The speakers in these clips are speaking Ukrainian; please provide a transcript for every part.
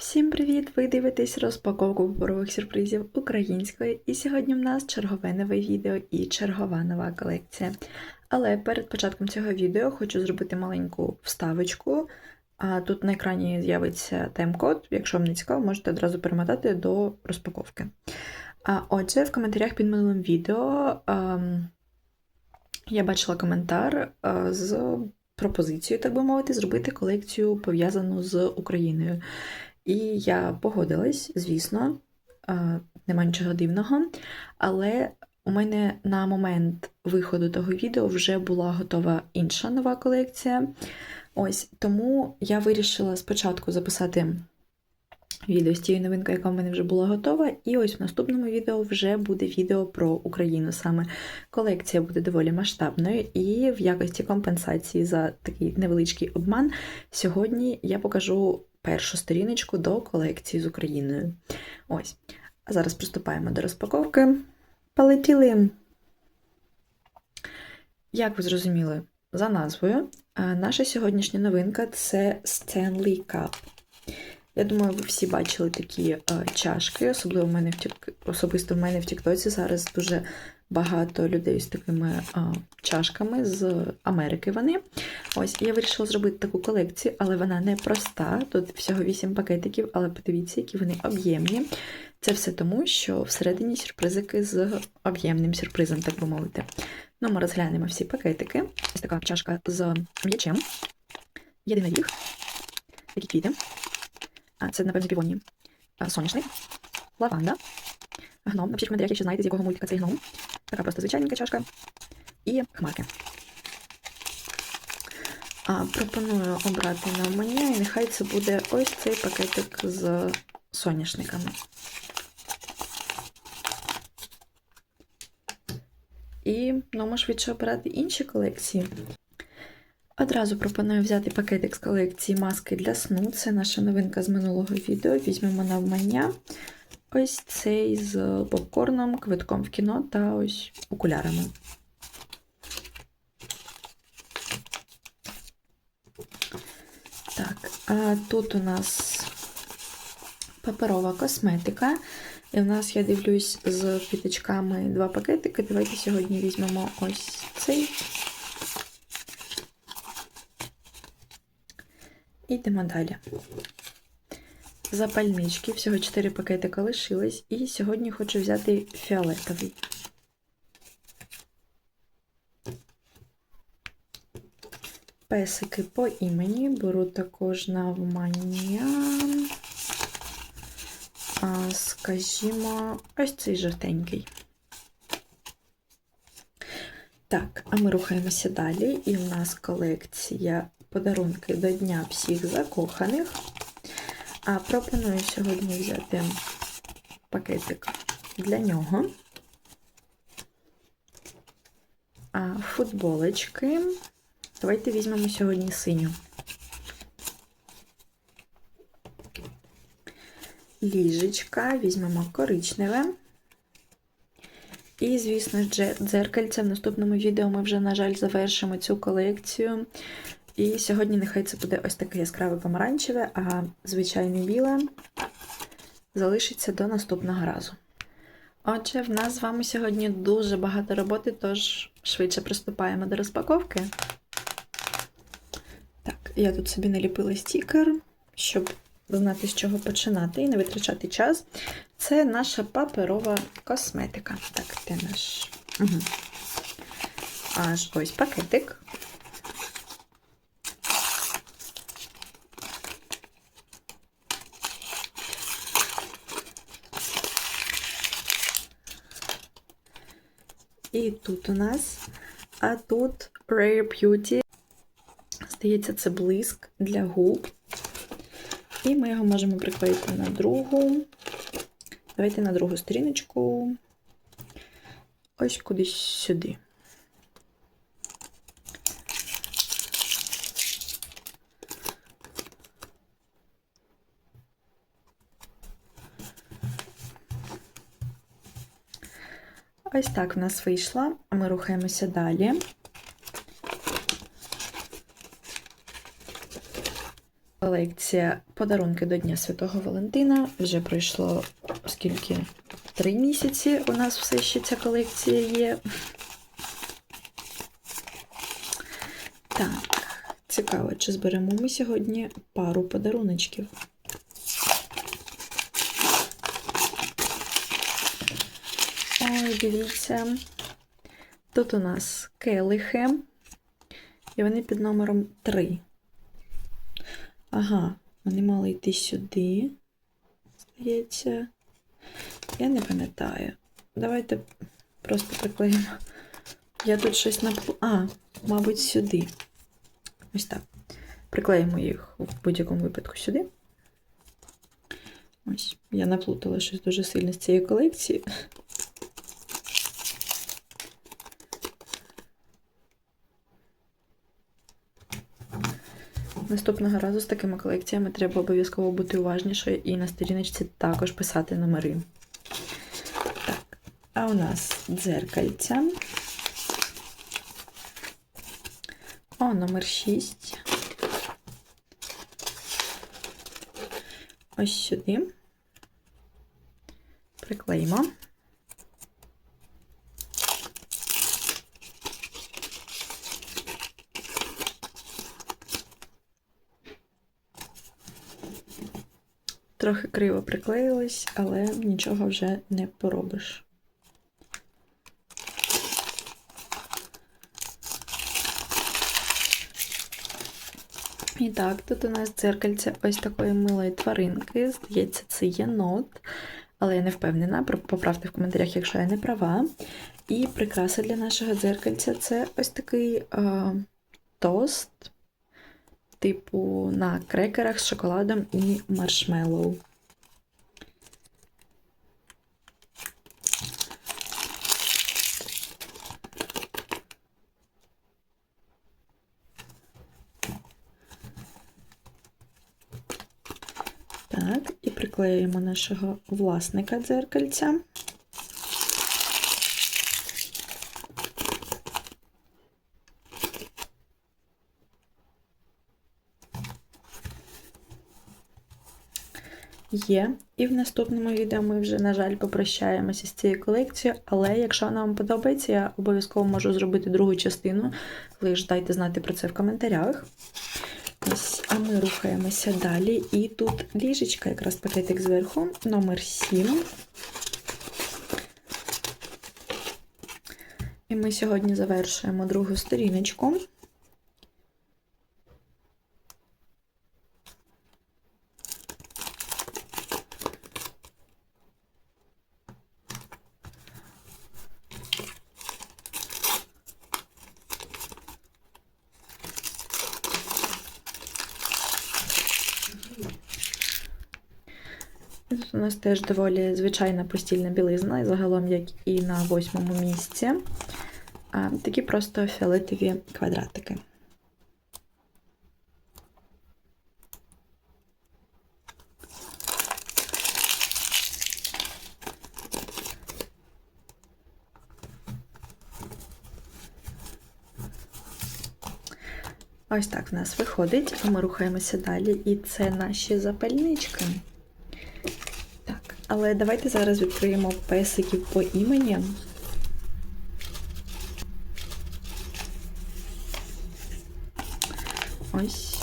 Всім привіт! Ви дивитесь розпаковку паперових сюрпризів української, і сьогодні в нас чергове нове відео і чергова нова колекція. Але перед початком цього відео хочу зробити маленьку вставочку. А тут на екрані з'явиться тайм-код. Якщо вам не цікаво, можете одразу перемотати до розпаковки. А отже, в коментарях під минулим відео ем, я бачила коментар е, з пропозицією, так би мовити, зробити колекцію пов'язану з Україною. І я погодилась, звісно, нема нічого дивного. Але у мене на момент виходу того відео вже була готова інша нова колекція. Ось тому я вирішила спочатку записати відео з тією новинкою, яка в мене вже була готова. І ось в наступному відео вже буде відео про Україну. Саме колекція буде доволі масштабною, і в якості компенсації за такий невеличкий обман сьогодні я покажу першу сторіночку до колекції з Україною. Ось. А зараз приступаємо до розпаковки. Полетіли! Як ви зрозуміли, за назвою, е, наша сьогоднішня новинка це Stanley Cup. Я думаю, ви всі бачили такі е, чашки, особливо в мене в тік... особисто в мене в Тіктоці зараз дуже багато людей з такими е, чашками з Америки. Вони. Ось, я вирішила зробити таку колекцію, але вона не проста. Тут всього 8 пакетиків, але подивіться, які вони об'ємні. Це все тому, що всередині сюрпризики з об'ємним сюрпризом, так би мовити. Ну, ми розглянемо всі пакетики. Ось така чашка з м'ячем. Єдиний їх. Такі квіти. А, це, напевно, півоні. А, Соняшник, лаванда, гном. Напишіть в коментарях, якщо знаєте, з якого мультика цей гном. Така просто звичайненька чашка. І хмарки. А, пропоную обрати навмання, і нехай це буде ось цей пакетик з соняшниками. І ну, швидше обирати інші колекції. Одразу пропоную взяти пакетик з колекції маски для сну. Це наша новинка з минулого відео. Візьмемо навмання. Ось цей з попкорном, квитком в кіно та ось окулярами. Так, а тут у нас паперова косметика. І в нас, я дивлюсь, з піточками два пакетики. Давайте сьогодні візьмемо ось цей. Йдемо далі. Запальнички. Всього 4 пакетика лишились. І сьогодні хочу взяти фіолетовий. Песики по імені. Беру також навмання. Скажімо, ось цей жовтенький. Так, а ми рухаємося далі. І в нас колекція подарунки до Дня всіх закоханих. А пропоную сьогодні взяти пакетик для нього. А футболочки. Давайте візьмемо сьогодні синю. Ліжечка, візьмемо коричневе. І, звісно дзеркальце. В наступному відео ми вже, на жаль, завершимо цю колекцію. І сьогодні нехай це буде ось таке яскраве помаранчеве, а звичайне біле залишиться до наступного разу. Отже, в нас з вами сьогодні дуже багато роботи, тож швидше приступаємо до розпаковки. Так, я тут собі наліпила стікер, щоб знати, з чого починати і не витрачати час. Це наша паперова косметика. Так, де наш. Угу. Аж ось пакетик. І тут у нас, а тут Rare Beauty. Здається, це блиск для губ. І ми його можемо приклеїти на другу. Давайте на другу сторіночку. Ось кудись сюди. Ось так в нас вийшла, ми рухаємося далі. колекція подарунки до Дня Святого Валентина. Вже пройшло скільки? Три місяці у нас все ще ця колекція є. Так, цікаво, чи зберемо ми сьогодні пару подаруночків. Ой, дивіться. Тут у нас келихи, і вони під номером 3. Ага, вони мали йти сюди, здається. Я не пам'ятаю. Давайте просто приклеїмо. Я тут щось наплу... А, мабуть, сюди. Ось так. Приклеїмо їх в будь-якому випадку сюди. Ось, я наплутала щось дуже сильно з цієї колекції. Наступного разу з такими колекціями треба обов'язково бути уважнішою і на сторіночці також писати номери. Так, а у нас дзеркальця. О, номер 6. Ось сюди. Приклеїмо. Трохи криво приклеїлось, але нічого вже не поробиш. І так, тут у нас дзеркальце ось такої милої тваринки. Здається, це є нот, але я не впевнена. Поправте в коментарях, якщо я не права. І прикраса для нашого дзеркальця це ось такий е, тост, типу на крекерах з шоколадом і маршмеллоу. Так, і приклеюємо нашого власника дзеркальця. Є. І в наступному відео ми вже, на жаль, попрощаємося з цією колекцією, але якщо вона вам подобається, я обов'язково можу зробити другу частину. Лиш дайте знати про це в коментарях. Ось, а ми рухаємося далі. І тут ліжечка, якраз пакетик зверху, номер 7. І ми сьогодні завершуємо другу сторіночку. У нас теж доволі звичайна постільна білизна, загалом, як і на восьмому місці. А, Такі просто фіолетові квадратики. Ось так в нас виходить, а ми рухаємося далі, і це наші запальнички. Але давайте зараз відкриємо песиків по імені. Ось.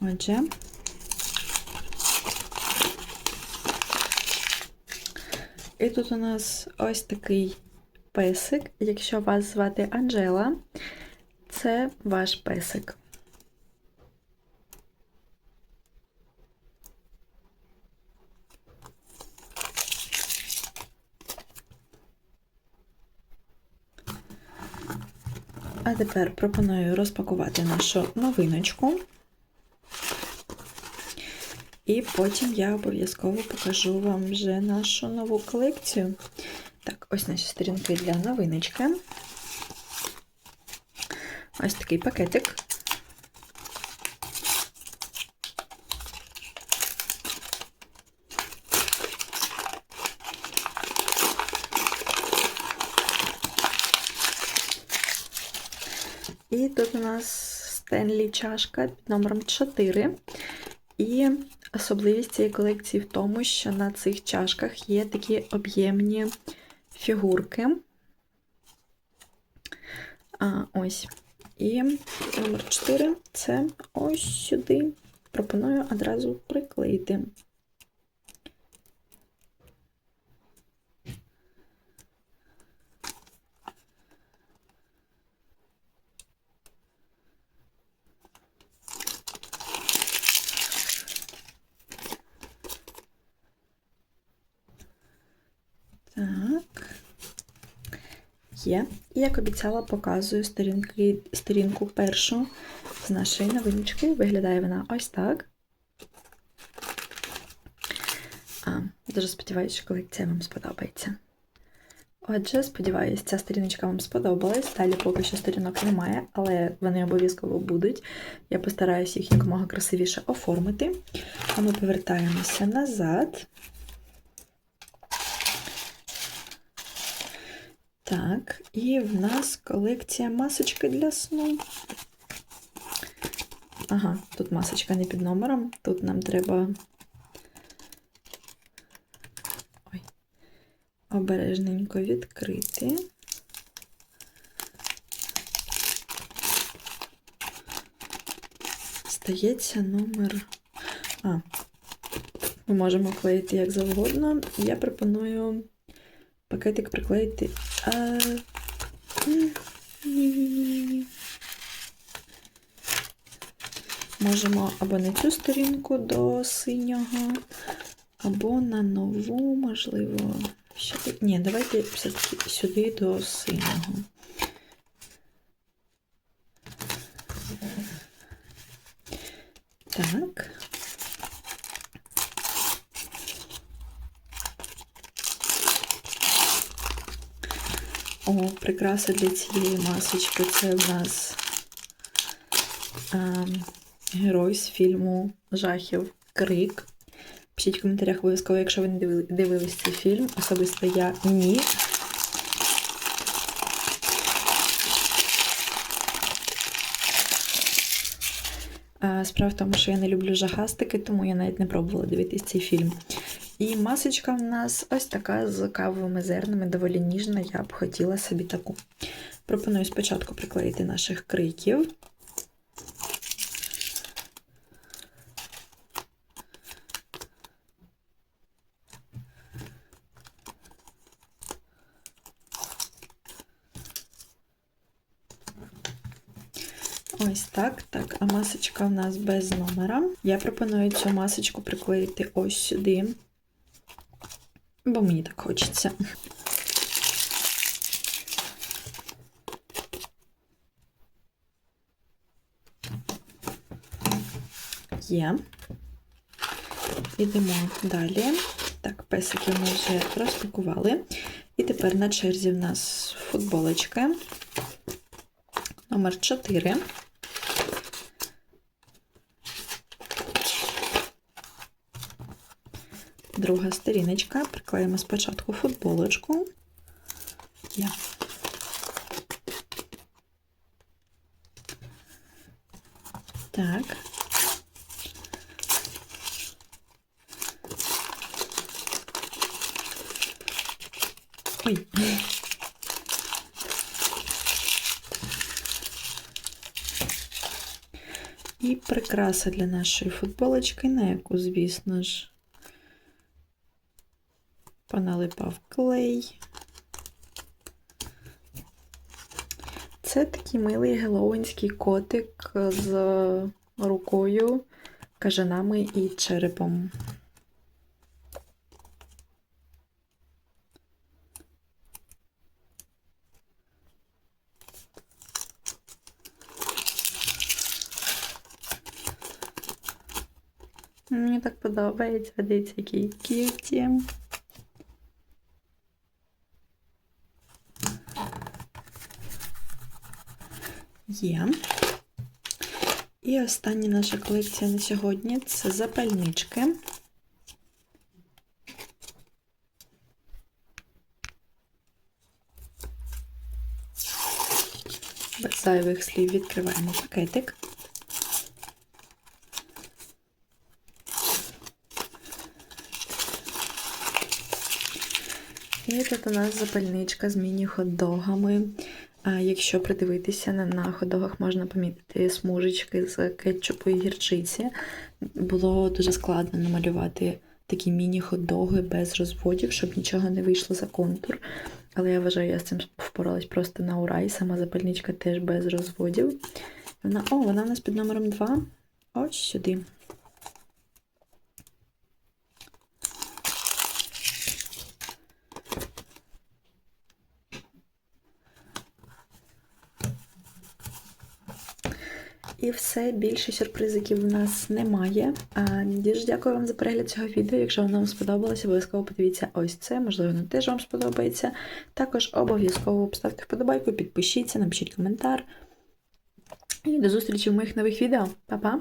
Отже. І тут у нас ось такий песик. Якщо вас звати Анжела, це ваш песик. Тепер пропоную розпакувати нашу новиночку. І потім я обов'язково покажу вам вже нашу нову колекцію. Так, ось наші сторінки для новиночки. Ось такий пакетик. І тут у нас Стенлі чашка під номером 4. І особливість цієї колекції в тому, що на цих чашках є такі об'ємні фігурки. А, ось. І номер 4 це ось сюди. Пропоную одразу приклеїти. Так. Є. І як обіцяла, показую сторінки, сторінку першу з нашої новиночки. Виглядає вона ось так. А, Дуже сподіваюся, що колекція вам сподобається. Отже, сподіваюся, ця сторіночка вам сподобалась. Далі поки що сторінок немає, але вони обов'язково будуть. Я постараюся їх якомога красивіше оформити. А ми повертаємося назад. Так, і в нас колекція масочки для сну. Ага, тут масочка не під номером. Тут нам треба Ой. обережненько відкрити. Стається номер. А, ми можемо клеїти як завгодно. Я пропоную пакетик приклеїти. Ні-ні-ні. Можемо або на цю сторінку до синього, або на нову, можливо. Ні, давайте все-таки сюди до синього. Так. О, прикраса для цієї масочки це в нас а, герой з фільму жахів Крик. Пишіть в коментарях обов'язково, якщо ви не дивились цей фільм. Особисто я ні. Справа в тому, що я не люблю жахастики, тому я навіть не пробувала дивитись цей фільм. І масочка в нас ось така з кавовими зернами, доволі ніжна, я б хотіла собі таку. Пропоную спочатку приклеїти наших криків. Ось так, так, а масочка в нас без номера. Я пропоную цю масочку приклеїти ось сюди бо мені так хочеться. Є. Ідемо далі. Так, песики ми вже розпакували. І тепер на черзі в нас футболочка номер 4. Друга сторіночка. Приклеїмо спочатку футболочку. Я. Так. Ой. І прикраса для нашої футболочки, на яку, звісно ж, поналипав клей. Це такий милий геловинський котик з рукою, кажанами і черепом. Мені так подобається, дивіться, який кюті. Є. І остання наша колекція на сьогодні це запальнички. Без зайвих слів відкриваємо пакетик. І тут у нас запальничка з міні-хот-догами. Якщо придивитися на, хот-догах, можна помітити смужечки з кетчупу і гірчиці. Було дуже складно намалювати такі міні-хот-доги без розводів, щоб нічого не вийшло за контур. Але я вважаю, я з цим впоралась просто на ура, і сама запальничка теж без розводів. Вона, о, вона у нас під номером 2. Ось сюди. І все, більше сюрпризиків в нас немає. А, Дуже дякую вам за перегляд цього відео. Якщо воно вам сподобалось, обов'язково подивіться ось це, можливо, воно теж вам сподобається. Також обов'язково поставте вподобайку, підпишіться, напишіть коментар. І до зустрічі в моїх нових відео. Па-па!